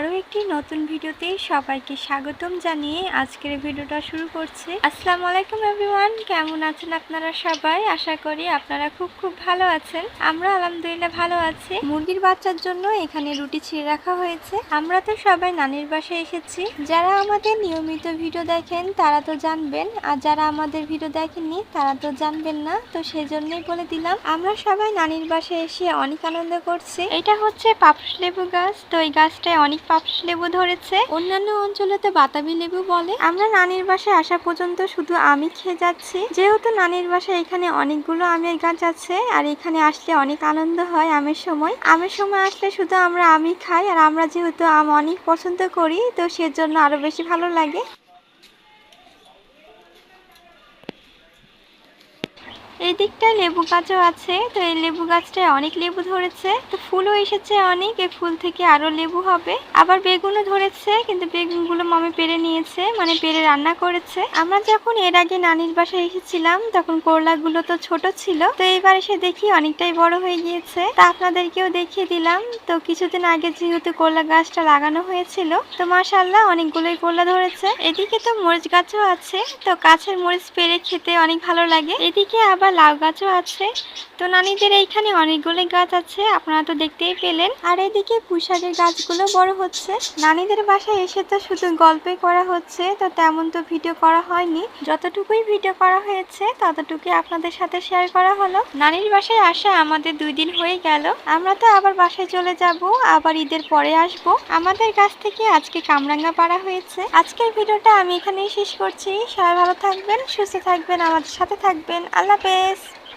নতুন ভিডিওতে সবাইকে স্বাগতম জানিয়ে আজকের ভিডিওটা শুরু করছি। আসসালামু আলাইকুম এভরিওয়ান, কেমন আছেন আপনারা সবাই? আশা করি আপনারা খুব খুব ভালো আছেন। আমরা আলহামদুলিল্লাহ ভালো আছি। মুরগির বাচ্চার জন্য এখানে রুটি ছিঁড়ে রাখা হয়েছে। আমরা তো সবাই নানির বাসায় এসেছি। যারা আমাদের নিয়মিত ভিডিও দেখেন, তারা তো জানবেন। আর যারা আমাদের ভিডিও দেখেননি, তারা তো জানবেন না। তো সেই জন্যই বলে দিলাম, আমরা সবাই নানির বাসায় এসে অনেক আনন্দ করছি। এটা হচ্ছে পাপস লেবু গাছ। তো এই গাছটায় অনেক পাপস লেবু ধরেছে? অন্যান্য অঞ্চলেতে বাতাবি লেবু বলে। আমরা নানির বাসায় আসা পর্যন্ত শুধু আমি খেয়ে যাচ্ছি। যেহেতু নানির বাসায় এখানে অনেকগুলো আমের গাছ আছে আর এখানে আসলে অনেক আনন্দ হয় আমের সময়। আমের সময় আসলে শুধু আমরা আমি খাই আর আমরা যেহেতু আম অনেক পছন্দ করি তো সেজন্য আরও বেশি ভালো লাগে। এই লেবু গাছও আছে, তো এই লেবু গাছটায় অনেক লেবু ধরেছে। তো ফুলও এসেছে অনেক, এই ফুল থেকে আরও লেবু হবে। আবার বেগুনও ধরেছে, কিন্তু বেগুনগুলো মামি পেরে নিয়েছে মানে পেরে রান্না করেছে। আমরা যখন এর আগে নানির বাসায় এসেছিলাম, তখন করলাগুলো তো ছোট ছিল। তো এইবার এসে দেখি অনেকটাই বড় হয়ে গিয়েছে। তা আপনাদেরকেও দেখিয়ে দিলাম। তো কিছুদিন আগে যেহেতু করলা গাছটা লাগানো হয়েছিল, তো মাশাল্লাহ অনেকগুলোই করলা ধরেছে। এদিকে তো মরিচ গাছও আছে, তো গাছের মরিচ পেরে খেতে অনেক ভালো লাগে। এদিকে আবার লাউ গাছও আছে। তো নানিদের এইখানে অনেকগুলো গাছ আছে, আপনারা তো দেখতেই পেলেন। আর এদিকে পুঁশাকের গাছগুলো বড় হচ্ছে। নানিদের বাসায় এসে তো শুধু গল্পে করা হচ্ছে, তো তেমন তো ভিডিও করা হয়নি। যতটুকুই ভিডিও করা হয়েছে, ততটুকুই আপনাদের সাথে শেয়ার করা হলো। নানির বাসায় আসা আমাদের দুই দিন হয়ে গেল। আমরা তো আবার বাসায় চলে যাব, আবার ঈদের পরে আসব। আমাদের কাছ থেকে আজকে কামরাঙ্গা পাড়া হয়েছে। আজকের ভিডিওটা আমি এখানেই শেষ করছি। সবাই ভালো থাকবেন, সুস্থ থাকবেন, আমাদের সাথে থাকবেন। আল্লাহ হাফেজ। Yes.